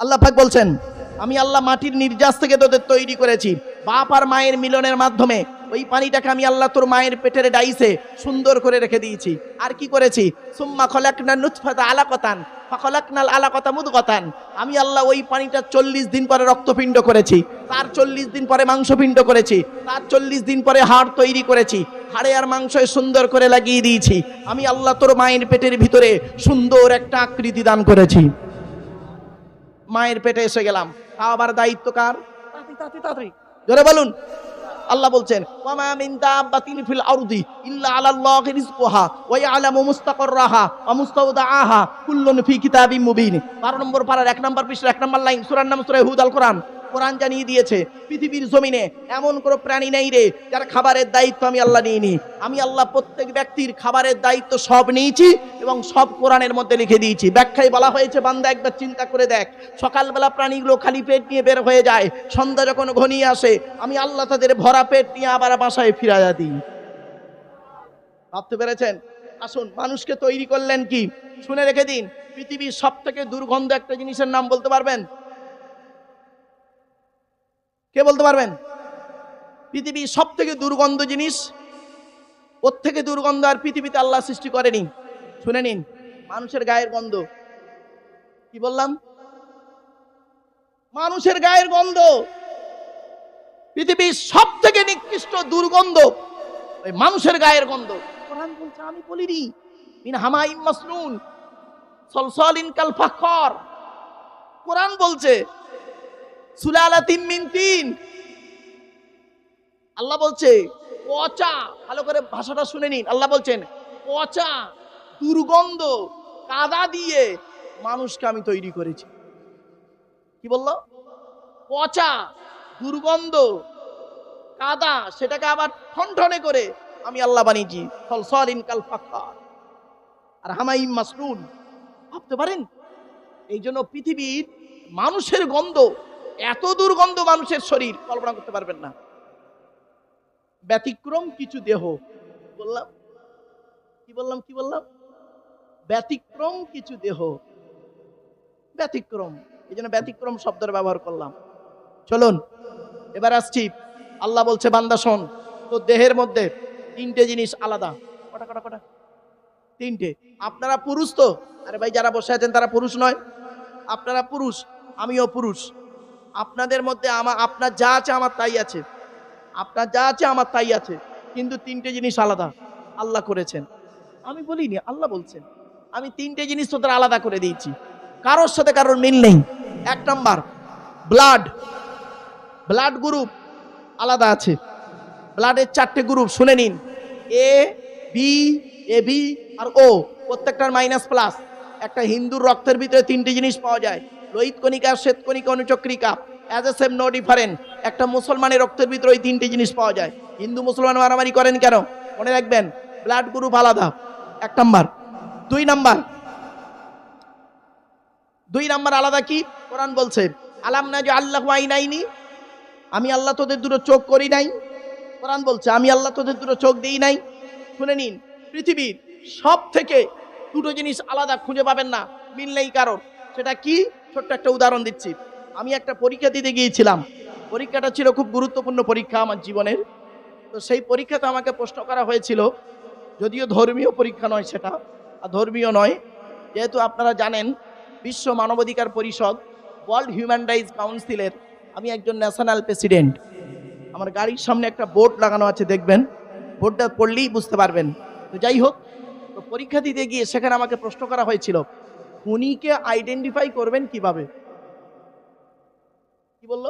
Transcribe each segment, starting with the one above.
আল্লাহ পাক বলছেন, আমি আল্লাহ মাটির নির্যাস থেকে তোদের তৈরি করেছি। বাপ আর মায়ের মিলনের মাধ্যমে ওই পানিটাকে আমি আল্লাহ তোর মায়ের পেটের ডাইসে সুন্দর করে রেখে দিয়েছি। আর কি করেছি? সুম্মা খলাকনা নুৎফাতা আলাকতান, ফখলাকনাল আলাকতা মুদগতান। আমি আল্লাহ ওই পানিটা চল্লিশ দিন পরে রক্তপিণ্ড করেছি, তার চল্লিশ দিন পরে মাংসপিণ্ড করেছি, তার চল্লিশ দিন পরে হাড় তৈরি করেছি, হাড়ে আর মাংসে সুন্দর করে লাগিয়ে দিয়েছি। আমি আল্লাহ তোর মায়ের পেটের ভিতরে সুন্দর একটা আকৃতি দান করেছি। মায়ের পেটে এসে গেলাম। খাওয়াবার দায়িত্ব কার? তাড়াতাড়ি, তাড়াতাড়ি। জোরে বলুন। আল্লাহ বলছেন ওয়ামা মিন দাব্বাতিন ফিল আরদি ইল্লা আলাল্লাহি রিজকুহা ওয়া ইয়ালামু মুস্তাকাররাহা ওয়া মুস্তাওদাআহা কুল্লুন ফি কিতাবিম মুবিন। 12 নম্বর পারার 1 নম্বর পৃষ্ঠা 1 নম্বর লাইন সূরার নাম সূরা হুদ আল কোরআন কোরআন জানিয়ে দিয়েছে, পৃথিবীর জমিনে এমন কোনো প্রাণী নেই রে যার খাবারের দায়িত্ব আমি আল্লাহ নিইনি। আমি আল্লাহ প্রত্যেক ব্যক্তির খাবারের দায়িত্ব সব নিয়েছি এবং সব কোরআনের মধ্যে লিখে দিয়েছি। ব্যাখ্যায় বলা হয়েছে, বান্দা একবার চিন্তা করে দেখ, সকালবেলা প্রাণীগুলো খালি পেট নিয়ে বের হয়ে যায়, সন্ধ্যা যখন ঘনিয়ে আসে, আমি আল্লাহ তাদের ভরা পেট নিয়ে আবার বাসায় ফিরাইয়া দিই। ভাবতে পেরেছেন? আসুন, মানুষকে তৈরি করলেন কি? শুনে রেখে দিন, পৃথিবীর সব থেকে দুর্গন্ধ একটা জিনিসের নাম বলতে পারবেন? কে বলতে পারবেন? পৃথিবীর সব থেকে দুর্গন্ধ জিনিস, ওর থেকে দুর্গন্ধ আর পৃথিবীতে আল্লাহ সৃষ্টি করেনি। শুনে নিন, মানুষের গায়ের গন্ধ। কি বললাম? মানুষের গায়ের গন্ধ। পৃথিবীর সব থেকে নিকৃষ্ট দুর্গন্ধ, ওই মানুষের গায়ের গন্ধ। কোরআন বলছে, আমি বলিনি, মিন হামাইম মাসনুন ফাখর। কোরআন বলছে তিন মিন তিন। আল্লাহ বলছে, পচা, ভালো করে ভাষাটা শুনে নিন। আল্লাহ বলছেন, পচা, দুর্গন্ধ, কাদা দিয়ে মানুষকে আমি তৈরি করেছি। কি বলল? পচা, দুর্গন্ধ, কাদা, সেটাকে আবার ঠনঠনে করে আমি আল্লাহ বানিয়েছি। আর হামাইম মাসনুন। ভাবতে পারেন? এই জন্য পৃথিবীর মানুষের গন্ধ এত দুর্গন্ধ মানুষের শরীর, কল্পনা করতে পারবেন না। ব্যতিক্রম কিছু দেহ। বললাম? কি বললাম? কি বললাম? ব্যতিক্রম কিছু দেহ। ব্যতিক্রম। এই জন্য ব্যতিক্রম শব্দের ব্যবহার করলাম। চলুন, এবার আসছি। আল্লাহ বলছে, বান্দা, শোন তো দেহের মধ্যে তিনটে জিনিস আলাদা। কটা কটা কটা? তিনটে। আপনারা পুরুষ তো? আরে ভাই, যারা বসে আছেন তারা পুরুষ নয়। আপনারা পুরুষ, আমিও পুরুষ। আপনাদের মধ্যে আমার, আপনার যা আছে আমার তাই আছে। আপনার যা আছে আমার তাই আছে। কিন্তু তিনটে জিনিস আলাদা। আল্লাহ করেছেন। আমি বলিনি, আল্লাহ বলছেন। আমি তিনটে জিনিস তোদের আলাদা করে দিয়েছি। কারোর সাথে কারোর মিল নেই। এক নাম্বার ব্লাড ব্লাড গ্রুপ আলাদা আছে। ব্লাডের চারটে গ্রুপ শুনে নিন। এ বি এ বি আর ও প্রত্যেকটার মাইনাস প্লাস একটা হিন্দুর রক্তের ভিতরে তিনটে জিনিস পাওয়া যায়। লোহিত কণিকা, শ্বেত কণিকা, অনুচক্রিকা। As a same no different একটা মুসলমানের রক্তের ভিতরে ওই তিনটি জিনিস পাওয়া যায়। হিন্দু, মুসলমান মারামারি করেন কেন? মনে রাখবেন ব্লাড গ্রুপ আলাদা। এক নাম্বার। দুই নাম্বার। দুই নাম্বার আলাদা কি? কোরআন বলছে, আলাম না যে আল্লাহ আইনাইনি? আমি আল্লাহ তোদের দুটো চোখ করি নাই। কোরআন বলছে, আমি আল্লাহ তোদের দুটো চোখ দিই নাই। শুনে নিন, পৃথিবীর সব থেকে দুটো জিনিস আলাদা খুঁজে পাবেন না মিল নেই কারণ। সেটা কি? ছোট্ট একটা উদাহরণ দিচ্ছি। আমি একটা পরীক্ষা দিতে গিয়েছিলাম। পরীক্ষাটা ছিল খুব গুরুত্বপূর্ণ পরীক্ষা আমার জীবনের। তো সেই পরীক্ষাতে আমাকে প্রশ্ন করা হয়েছিল, যদিও ধর্মীয় পরীক্ষা নয় সেটা, আর ধর্মীয় নয়, যেহেতু আপনারা জানেন, বিশ্ব মানবাধিকার পরিষদ, ওয়ার্ল্ড হিউম্যান রাইটস কাউন্সিলের, আমি একজন ন্যাশনাল প্রেসিডেন্ট। আমার গাড়ির সামনে একটা বোর্ড লাগানো আছে, দেখবেন? বোর্ডটা পড়লেই বুঝতে পারবেন। তো যাই হোক, তো পরীক্ষা দিতে গিয়ে সেখানে আমাকে প্রশ্ন করা হয়েছিল খুনিকে আইডেন্টিফাই করবেন কীভাবে? কি বলল?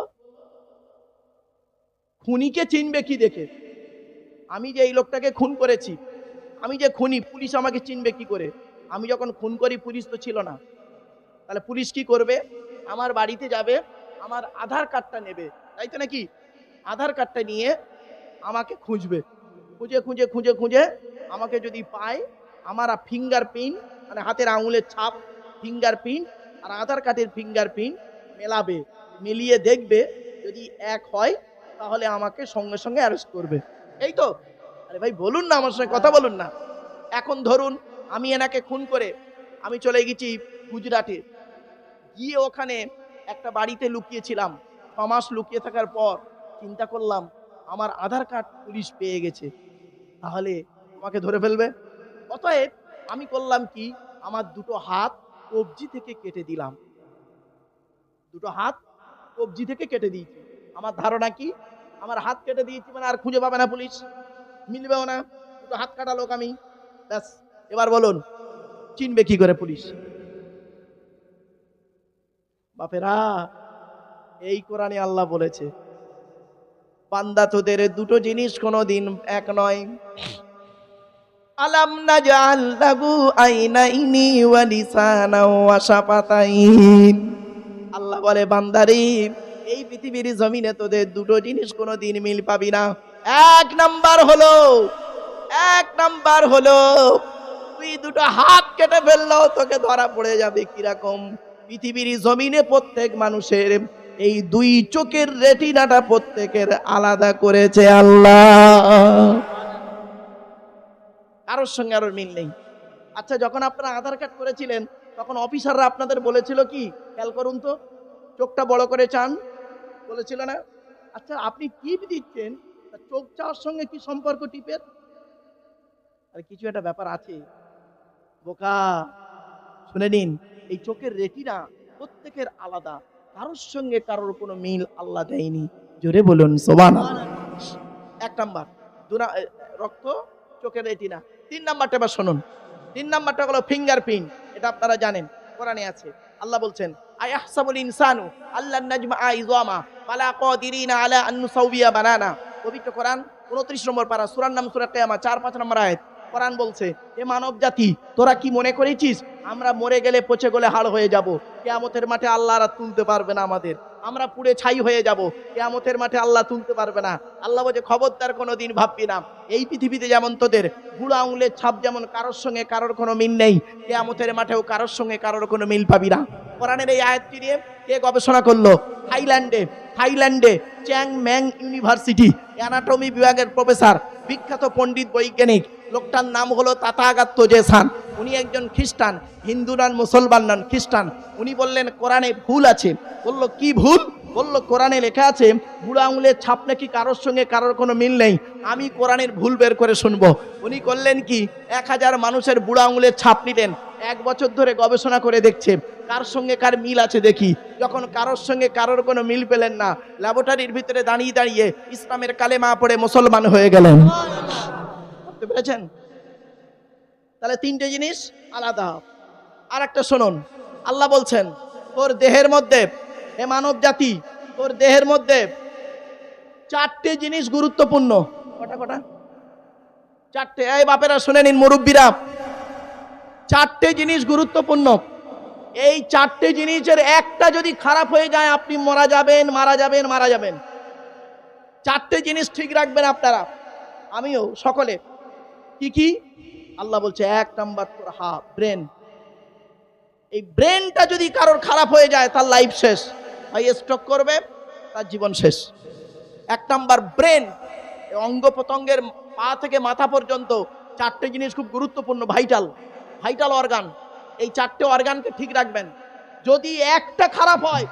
খুনিকে চিনবে কি দেখে? আমি যে এই লোকটাকে খুন করেছি, আমি যে খুনি, পুলিশ আমাকে চিনবে কি করে? আমি যখন খুন করি, পুলিশ তো ছিল না। তাহলে পুলিশ কি করবে? আমার বাড়িতে যাবে, আমার আধার কার্ডটা নেবে। তাই তো নাকি? আধার কার্ডটা নিয়ে আমাকে খুঁজবে। খুঁজে খুঁজে খুঁজে খুঁজে আমাকে যদি পায়, আমার ফিঙ্গার প্রিন্ট মানে হাতের আঙুলের ছাপ ফিঙ্গার প্রিন্ট আর আধার কার্ডের ফিঙ্গার প্রিন্ট মেলাবে। মিলিয়ে দেখবে, যদি এক হয়, তাহলে আমাকে সঙ্গে সঙ্গে অ্যারেস্ট করবে। এই তো? আরে ভাই, বলুন না আমার সঙ্গে, কথা বলুন না। এখন ধরুন, আমি এনাকে খুন করে আমি চলে গেছি গুজরাটে। গিয়ে ওখানে একটা বাড়িতে লুকিয়েছিলাম। ছ মাস লুকিয়ে থাকার পর চিন্তা করলাম, আমার আধার কার্ড পুলিশ পেয়ে গেছে। তাহলে আমাকে ধরে ফেলবে? অতএব আমি করলাম কি? আমার দুটো হাত কবজি থেকে কেটে দিলাম। দুটো হাত কবজি থেকে কেটে দিয়েছি। আমার ধারণা কি? আমার হাত কেটে দিয়েছি মানে আর খুঁজে পাবে না পুলিশ। মিলবেও না। দুটো হাত কাটা লোক আমি। ব্যাস, এবার বলুন, চিনবে কি করে পুলিশ? বাপেরা, এই কোরআনে আল্লাহ বলেছে পান্দা তোদের দুটো জিনিস কোনো দিন এক নয়। আলাম না জাল্লাগু আইনাইনি ওয়া লিসানা আল্লাহ বলে, বান্দারে, এই পৃথিবীর জমিনে তোদের দুটো জিনিস কোনোদিন মিল পাবি না। এক নাম্বার হলো, এক নাম্বার হলো, তুই দুটো হাত কেটে ফেললেও তোকে ধরা পড়ে যাবে কীরকম। পৃথিবীর জমিনে প্রত্যেক মানুষের এই দুই চোখের রেটিনাটা প্রত্যেকের আলাদা করেছে আল্লাহ। কারোর সঙ্গে আরও মিল নেই। আচ্ছা যখন আপনারা আধার কার্ড করেছিলেন, তখন অফিসাররা আপনাদের বলেছিল কি? খেয়াল করুন তো চোখটা বড় করে চান? বলেছিল না? আচ্ছা আপনি টিপ দিচ্ছেন? চোখ চাওয়ার সঙ্গে কি সম্পর্ক টিপের? আর, কিছু একটা ব্যাপার আছে। বোকা, শুনে নিন, এই চোখের রেটিনা প্রত্যেকের আলাদা। কারোর সঙ্গে কারোর কোনো মিল আল্লাহ দেয়নি। জোরে বলুন সোবান এক নাম্বার, দু রক্ত, চোখের রেটিনা। তিন নাম্বারটা এবার শুনুন। তিন নাম্বারটা হলো ফিঙ্গারপ্রিন্ট, এটা আপনারা জানেন। কোরআনে আছে। আল্লাহ বলছেন, আয়াহসাবুল ইনসানু আল্লাহ নাজমা আইজামা ফালা কাদিরিনা আলা আন নুসাউবিয়া বানানা। পবিত্র কোরআন 29 নম্বর পারা, সূরার নাম সূরা কিয়ামা 4 5 নম্বর আয়াত। কোরআন বলছে, এ মানব জাতি, তোরা কি মনে করেছিস? আমরা মরে গেলে পচে গেলে হাড় হয়ে যাব। কিয়ামতের মাঠে আল্লাহ আর তুলতে পারবে না আমাদের। আমরা পুড়ে ছাই হয়ে যাব। কিয়ামতের মাঠে আল্লাহ তুলতে পারবে না। আল্লাহ বলছে, খবরদার কোনোদিন ভাববি না। এই পৃথিবীতে যেমন তোদের বুড়ো আঙুলের ছাপ যেমন কারোর সঙ্গে কারোর কোনো মিল নেই, কেয়ামতের মাঠেও কারোর সঙ্গে কারোর কোনো মিল পাবি না। কোরআনের এই আয়াতটি নিয়ে কে গবেষণা করল? থাইল্যান্ডে থাইল্যান্ডে চ্যাং ম্যাং ইউনিভার্সিটি, অ্যানাটমি বিভাগের প্রফেসর, বিখ্যাত পণ্ডিত বৈজ্ঞানিক লোকটার নাম হলো তাতাগাত্ত জেসান। উনি একজন খ্রিস্টান হিন্দু নন মুসলমান নন, খ্রিস্টান। উনি বললেন, কোরআনে ভুল আছে। বলল, কি ভুল? বলল, কোরআনে লেখা আছে, বুড়ো আঙুলের ছাপ নাকি কারোর সঙ্গে কারোর কোনো মিল নেই। আমি কোরআনের ভুল বের করে শুনব। উনি করলেন কি, এক হাজার মানুষের বুড়ো আঙুলের ছাপ নিলেন। এক বছর ধরে গবেষণা করে দেখছে, কার সঙ্গে কার মিল আছে দেখি। যখন কারোর সঙ্গে কারোর কোনো মিল পেলেন না, ল্যাবরেটরির ভিতরে দাঁড়িয়ে দাঁড়িয়ে ইসলামের কালেমা পড়ে মুসলমান হয়ে গেলেন। বুঝতে পেরেছেন? তাহলে তিনটে জিনিস আলাদা। আর একটা শুনুন। আল্লাহ বলছেন, তোর দেহের মধ্যে, হে মানব জাতি, তোর দেহের মধ্যে চারটে জিনিস গুরুত্বপূর্ণ। কটা কটা? চারটে। এই বাপেরা, শুনে নিন মুরব্বীরা। চারটে জিনিস গুরুত্বপূর্ণ। এই চারটে জিনিসের একটা যদি খারাপ হয়ে যায়, আপনি মারা যাবেন মারা যাবেন মারা যাবেন। চারটে জিনিস ঠিক রাখবেন আপনারা। আমিও, সকলে। কি কি? আল্লাহ বলছে, এক নাম্বার তোর হা ব্রেন এই ব্রেনটা যদি কারোর খারাপ হয়ে যায়, তার লাইফ শেষ। ভাই স্ট্রোক করবে, তার জীবন শেষ। এক নাম্বার ব্রেন অঙ্গ প্রত্যঙ্গের পা থেকে মাথা পর্যন্ত চারটে জিনিস খুব গুরুত্বপূর্ণ ভাইটাল ভাইটাল অর্গান এই চারটে অর্গানকে ঠিক রাখবেন। যদি একটা খারাপ হয়,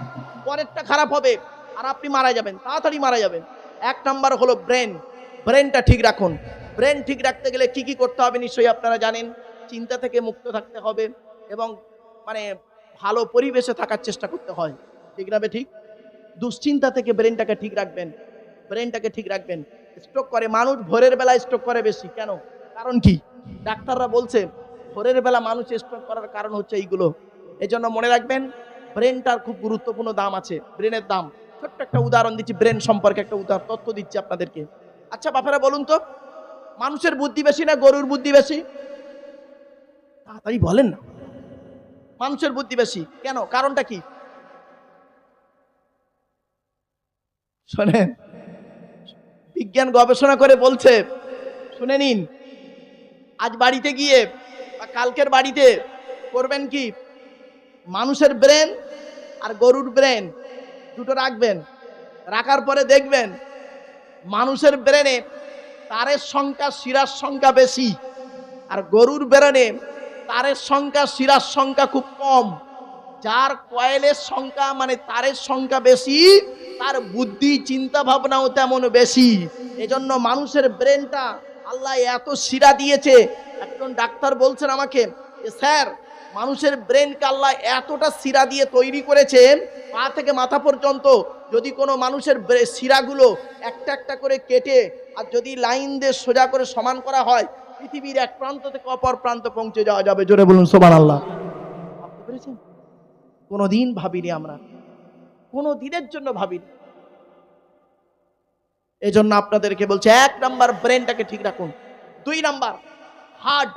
পরেরটা খারাপ হবে, আর আপনি মারা যাবেন, তাড়াতাড়ি মারা যাবেন। এক নাম্বার হলো ব্রেন ব্রেনটা ঠিক রাখুন। ব্রেন ঠিক রাখতে গেলে কি কি করতে হবে নিশ্চয়ই আপনারা জানেন। চিন্তা থেকে মুক্ত থাকতে হবে এবং মানে ভালো পরিবেশে থাকার চেষ্টা করতে হয়। ঠিক না ঠিক? দুশ্চিন্তা থেকে ব্রেনটাকে ঠিক রাখবেন। ব্রেনটাকে ঠিক রাখবেন। স্ট্রোক করে, মানুষ ভোরের বেলায় স্ট্রোক করে বেশি। কেন? কারণ কি? ডাক্তাররা বলছে, ভোরের বেলা মানুষ স্ট্রোক করার কারণ হচ্ছে এইগুলো। এই জন্য মনে রাখবেন, ব্রেনটার খুব গুরুত্বপূর্ণ দাম আছে, ব্রেনের দাম। ছোট্ট একটা উদাহরণ দিচ্ছি, ব্রেন সম্পর্কে একটা উদাহরণ তথ্য দিচ্ছি আপনাদেরকে। আচ্ছা বাপেরা, বলুন তো মানুষের বুদ্ধি বেশি না গরুর বুদ্ধি বেশি? তাড়াতাড়ি বলেন না। মানুষের বুদ্ধি বেশি। কেন? কারণটা কি? শোনেন, বিজ্ঞান গবেষণা করে বলছে, শুনে নিন, আজ বাড়িতে গিয়ে বা কালকের বাড়িতে করবেন কি? মানুষের ব্রেন আর গরুর ব্রেন দুটো রাখবেন, রাখার পরে দেখবেন মানুষের ব্রেনে তারের সংখ্যা শিরার সংখ্যা বেশি। আর গরুর ব্রেনে তারের সংখ্যা শিরার সংখ্যা খুব কম। যার কয়েলের সংখ্যা মানে তারের সংখ্যা বেশি, তার বুদ্ধি চিন্তা ভাবনাও তেমন বেশি। এজন্য মানুষের ব্রেনটা আল্লাহ এত শিরা দিয়েছে। একজন ডাক্তার বলছেন আমাকে স্যার মানুষের ব্রেনকে আল্লাহ এতটা শিরা দিয়ে তৈরি করেছে পা থেকে মাথা পর্যন্ত যদি কোনো মানুষের শিরাগুলো একটা একটা করে কেটে আর যদি লাইন দিয়ে সোজা করে সমান করা হয়, পৃথিবীর এক প্রান্ত থেকে অপর প্রান্ত পৌঁছে যাওয়া যাবে। জোরে বলুন সোমান আল্লাহ পেরেছেন? কোনোদিন ভাবিনি আমরা। কোনো দিনের জন্য ভাবিনি। এই জন্য আপনাদেরকে বলছে, এক নাম্বার ব্রেনটাকে ঠিক রাখুন। দুই নাম্বার হার্ট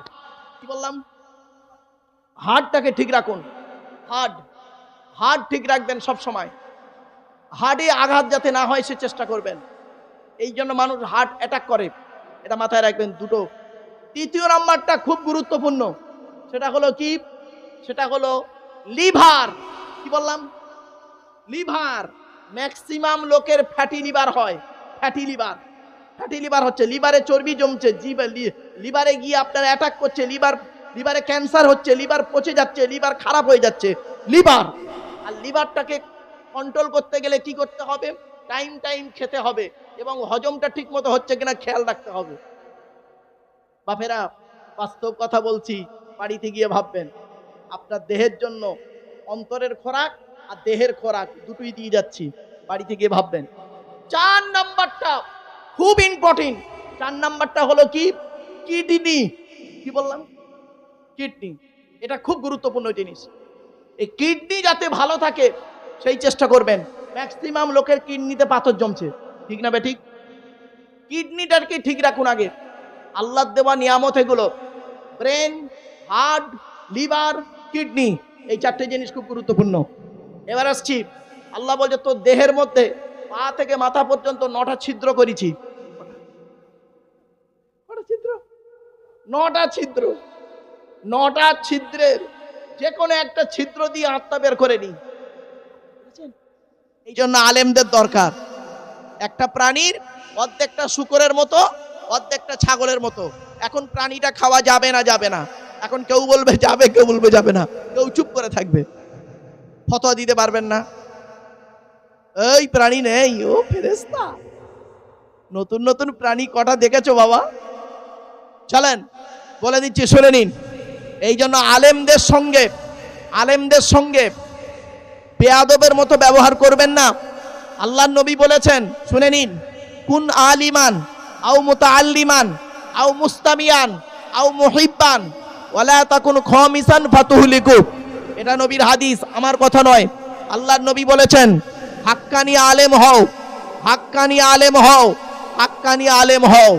কি বললাম? হার্টটাকে ঠিক রাখুন। হার্ট হার্ট ঠিক রাখবেন সব সময়। হার্টে আঘাত যাতে না হয়, সে চেষ্টা করবেন। এই জন্য মানুষ হার্ট অ্যাটাক করে। এটা মাথায় রাখবেন দুটো। তৃতীয় নাম্বারটা খুব গুরুত্বপূর্ণ। সেটা হলো কি? সেটা হলো লিভার। কি বললাম? লিভার। ম্যাক্সিমাম লোকের ফ্যাটি লিভার হয়। Fatty liver. ফ্যাটি লিভার হচ্ছে লিভারে চর্বি জমছে লিভারে গিয়ে আপনার অ্যাটাক করছে, লিভার লিভারে ক্যান্সার হচ্ছে, লিভার পচে যাচ্ছে, লিভার খারাপ হয়ে যাচ্ছে। লিভার, আর লিভারটাকে কন্ট্রোল করতে গেলে কি করতে হবে? টাইম টাইম খেতে হবে এবং হজমটা ঠিক মতো হচ্ছে কিনা খেয়াল রাখতে হবে। বাপেরা, বাস্তব কথা বলছি, বাড়িতে গিয়ে ভাববেন, আপনার দেহের জন্য অন্তরের খোরাক আর দেহের খোরাক দুটোই দিয়ে যাচ্ছি, বাড়িতে গিয়ে ভাববেন। চার নাম্বারটা খুব ইম্পর্টেন্ট চার নাম্বারটা হলো কি? কিডনি। কি বললাম? কিডনি এটা খুব গুরুত্বপূর্ণ জিনিস। এই কিডনি যাতে ভালো থাকে, সেই চেষ্টা করবেন। ম্যাক্সিমাম লোকের কিডনিতে পাথর জমছে। ঠিক না বে ঠিক? কিডনিটাকে ঠিক রাখুন আগে? আল্লাহ দেওয়া নিয়ামত এগুলো। ব্রেন হার্ট লিভার কিডনি এই চারটে জিনিস খুব গুরুত্বপূর্ণ। এবার আসছি। আল্লাহ বলছে, তোর দেহের মধ্যে পা থেকে মাথা পর্যন্ত নটা ছিদ্র করেছি। নটা ছিদ্র। নটা ছিদ্রের যে কোনো একটা ছিদ্র দিয়ে আত্মা বের করে নি? এই জন্য আলেমদের দরকার। একটা প্রাণীর অর্ধেকটা শুকরের মতো অর্ধেকটা ছাগলের মতো। এখন প্রাণীটা খাওয়া যাবে না যাবে না। এখন কেউ বলবে যাবে কেউ বলবে যাবে না। কেউ চুপ করে থাকবে। ফতোয়া দিতে পারবেন না। এই প্রাণী নেই ও ফেরেস্তা নতুন নতুন প্রাণী কটা দেখেছ বাবা? চলেন বলে দিচ্ছি শুনে নিন। এই জন্য আলেমদের সঙ্গে আলেমদের সঙ্গে পেয়াদবের মতো ব্যবহার করবেন না। আল্লাহ নবী বলেছেন, শুনে নিন, কুন আলিমান, আও মুতাআল্লিমান, আও মুস্তামিয়ান, আও মুহিব্বান, ওয়ালা তাকুন খামিসান ফাতুহলিকু। এটা নবীর হাদিস, আমার কথা নয়। আল্লাহর নবী বলেছেন, হাক্কানি আলেম হও, হাক্কানি আলেম হও, হাক্কানি আলেম হও,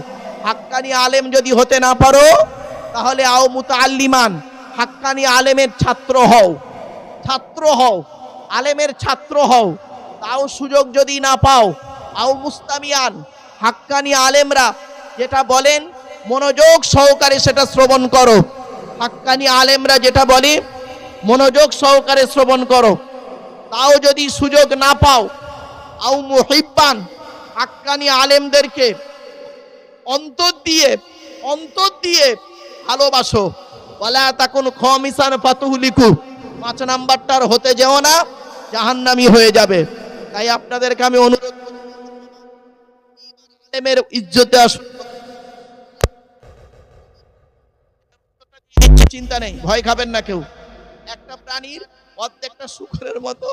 হাক্কানি আলেম যদি হতে না পারো তাহলে আও মুতাআল্লিমান, হাক্কানি আলেমের ছাত্র হও। ছাত্র হও, আলেমের ছাত্র হও। তাও সুযোগ যদি না পাও, আও মুস্তামিয়ান, হাক্কানি আলেমরা যেটা বলেন, মনোযোগ সহকারে সেটা শ্রবণ করো। হাক্কানি আলেমরা যেটা বলে, মনোযোগ সহকারে শ্রবণ করো। তাও যদি সুযোগ না পাও, আও মুহিব্বান, হাক্কানি আলেমদেরকে অন্তর দিয়ে অন্তর দিয়ে ভালোবাসো। ওয়ালা তাকুন খমিসান ফাতুহলিকু। পাঁচ নাম্বারটার হতে যেও না, জাহান্নামি হয়ে যাবে। তাই আপনাদেরকে আমি অনুরোধ ইজ্জতে আসুন। চিন্তা নেই, ভয় খাবেন না কেউ। একটা প্রাণীর অর্ধেকটা শুকরের মতো,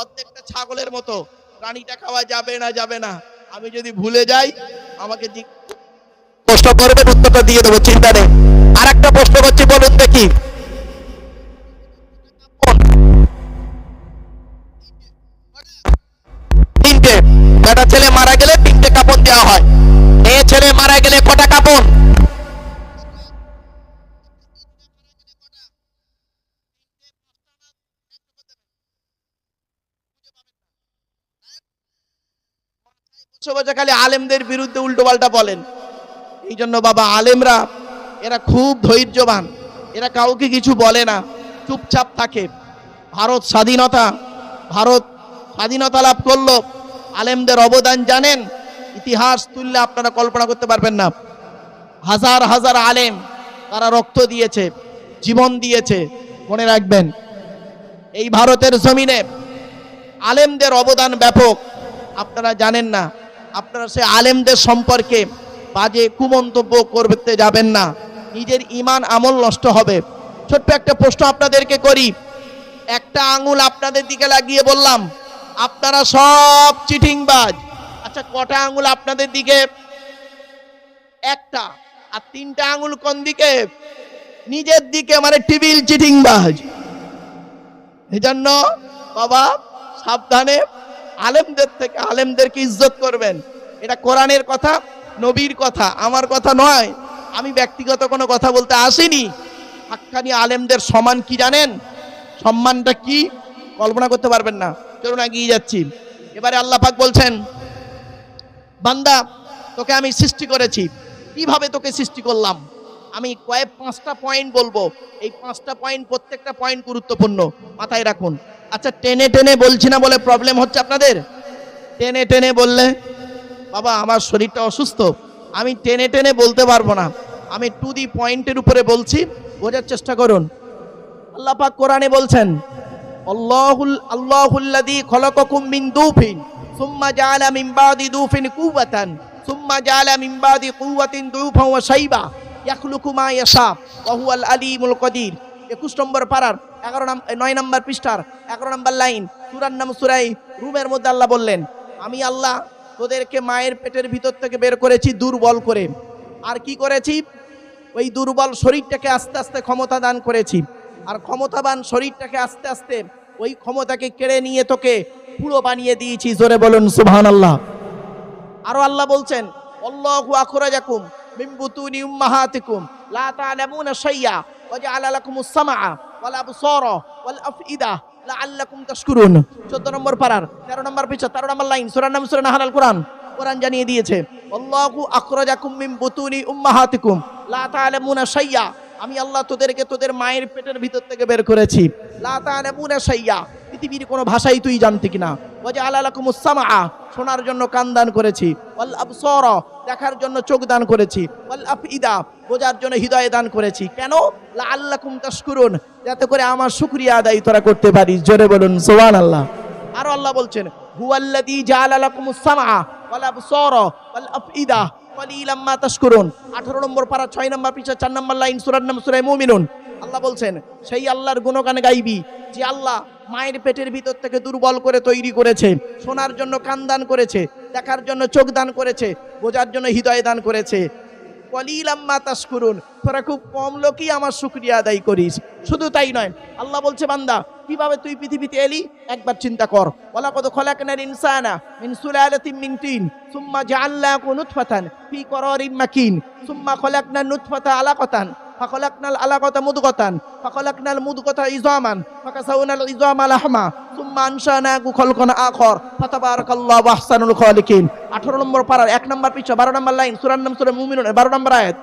অর্ধেকটা ছাগলের মতো, প্রাণীটা খাওয়া যাবে না যাবে না। আমি যদি ভুলে যাই, আমাকে প্রশ্ন করবেন, উত্তরটা দিয়ে দেবো, চিন্তা নেই। আর একটা প্রশ্ন করছি, বলুন দেখি। তিনটে। বেটা ছেলে মারা গেলে তিনটে কাপড় দেওয়া হয়। মেয়ে ছেলে মারা গেলে কটা কাপড়? খালি আলেমদের বিরুদ্ধে উল্টো পাল্টা বলেন। এই জন্য বাবা, আলেমরা এরা খুব ধৈর্যবান। এরা কাউকে কিছু বলে না। চুপচাপ থাকে। ভারত স্বাধীনতা ভারত স্বাধীনতা লাভ করল। আলেমদের অবদান জানেন। ইতিহাস তুললে আপনারা কল্পনা করতে পারবেন না। হাজার হাজার আলেম তারা রক্ত দিয়েছে, জীবন দিয়েছে, মনে রাখবেন। এই ভারতের জমিনে আলেমদের অবদান ব্যাপক। আপনারা জানেন না। আপনারা সে আলেমদের সম্পর্কে বাজে কুমন্তব্য করতে যাবেন না। নিজের ইমান আমল নষ্ট হবে। ছোট্ট একটা প্রশ্ন আপনাদেরকে করি। একটা আঙুল আপনাদের দিকে লাগিয়ে বললাম, আপনারা সব চিটিংবাজ। আচ্ছা কটা আঙুল আপনাদের দিকে? একটা। আর তিনটা আঙুল কোন দিকে? নিজের দিকে মানে টিবিল চিটিংবাজ। এই জন্য বাবা, সাবধানে আলেমদের থেকে আলেমদেরকে ইজ্জত করবেন। এটা কোরআনের কথা, নবীর কথা, আমার কথা নয়। আমি ব্যক্তিগত কোনো কথা বলতে আসিনি। হাক্কানি আলেমদের সমান কি জানেন? সম্মানটা কি? কল্পনা করতে পারবেন না। চলুন এগিয়ে যাচ্ছি। এবারে আল্লাহ পাক বলছেন, বান্দা, তোকে আমি সৃষ্টি করেছি। কীভাবে তোকে সৃষ্টি করলাম? আমি কয়েক পাঁচটা পয়েন্ট বলব। এই পাঁচটা পয়েন্ট প্রত্যেকটা পয়েন্ট গুরুত্বপূর্ণ। মাথায় রাখুন। আচ্ছা টেনে টেনে বলছি না বলে প্রবলেম হচ্ছে আপনাদের? টেনে টেনে বললে, বাবা, আমার শরীরটা অসুস্থ। আমি টেনে টেনে বলতে পারব না। আমি টু দি পয়েন্টের উপরে বলছি, বোঝার চেষ্টা করুন। আল্লাহ পাক কোরআনে বলছেন, আল্লাহুল, আল্লাহুল্লাযী খলাকাকুম মিন দুফিন, সুম্মা জাআলা মিন বাদি দুফিন কুওয়াতান, সুম্মা জাআলা মিন বাদি কুওয়াতিন দুফান ওয়া শাইবা, ইয়াখলুকু মা ইয়াশা, ওয়া হুয়াল আলিমুল কদির। 21 নম্বর পারার 11 নম্বর 9 নম্বর পৃষ্ঠার 11 নম্বর লাইন সূরার নাম সূরাই রুমের মধ্যে আল্লাহ বললেন, আমি আল্লাহ তোদেরকে মায়ের পেটের ভিতর থেকে বের করেছি দুর্বল করে। আর কি করেছি? ওই দুর্বল শরীরটাকে আস্তে আস্তে ক্ষমতা দান করেছি। আর ক্ষমতাবান শরীরটাকে আস্তে আস্তে ওই ক্ষমতাকে কেড়ে নিয়ে তোকে পুরো বানিয়ে দিয়েছি। জোরে বলুন সুবহান আল্লাহ আরও আল্লাহ বলছেন উম্মাহাতিকুম, লা লাআল্লাকুম তাশকুরুন। 14 নম্বর পারার 13 নম্বর পৃষ্ঠা 13 নম্বর লাইন সূরা নাম সূরা নাহাল কোরআন। কোরআন জানিয়ে দিয়েছে, আল্লাহু আখরাজাকুম মিন বুতুনি উম্মাহাতিকুম, লা তা'লামুনা শাইয়া। আমি আল্লাহ তোদেরকে তোদের মায়ের পেটের ভিতর থেকে বের করেছি। লা তা'লামুনা শাইয়া। পৃথিবীর কোনো ভাষাই তুই জানতি কিনা? শোনার জন্য কান দান করেছি। দেখার জন্য চোখ দান করেছি। বোঝার জন্য হৃদয় দান করেছি। কেন? লাআল্লাকুম তাশকুরুন, যাতে করে আমার শুকরিয়া আদায় তোরা করতে পারিস। জোরে বলুন, সুবহানাল্লাহ। আরও আল্লাহ বলছেন, হুয়াল্লাযী জাআলা লাকুমুস সামআ, ওয়াল আবসারা, ওয়াল আফইদা, কলিলাম মা তাশকুরুন। 18 নম্বর পারা 6 নম্বর পিছা 4 নম্বর লাইন আল্লাহ বলছেন, সেই আল্লাহর গুণগান গাইবি, যে আল্লাহ মায়ের পেটের ভিতর থেকে দুর্বল করে তৈরি করেছে শোনার জন্য কান দান করেছে, দেখার জন্য চোখ দান করেছে, বোঝার জন্য হৃদয় দান করেছে। কলিলাম্মা তাশকুরুন, তোরা খুব কম লোকই আমার শুকরিয়া আদায় করিস। শুধু তাই নয়, আল্লাহ বলছে, বান্দা, কীভাবে তুই পৃথিবীতে এলি? একবার চিন্তা কর। ওয়ালা কদ খলাকনাল ইনসানা মিন সুলালাতিন মিন তিন, সুম্মা জাআলনাহু নুতফাতান ফি করারিন মাকিন, সুম্মা খলাকনা নুতফাতা আলাকাতান। ফাখলাকনাল আলাকাতা মুদগাতান ফাখলাকনাল মুদগাতা ইজামান ফাকাসাউনাল ইজামা লাহমা সুম্মা আনশানাহু খালকান আখর ফাতাবারাকাল্লাহু ওয়া আহসানুল খালিকিন 18 নম্বর পারার 1 নম্বর পৃষ্ঠা 12 নম্বর লাইন সূরার নাম সূরা মুমিনুন 12 নম্বর আয়াত।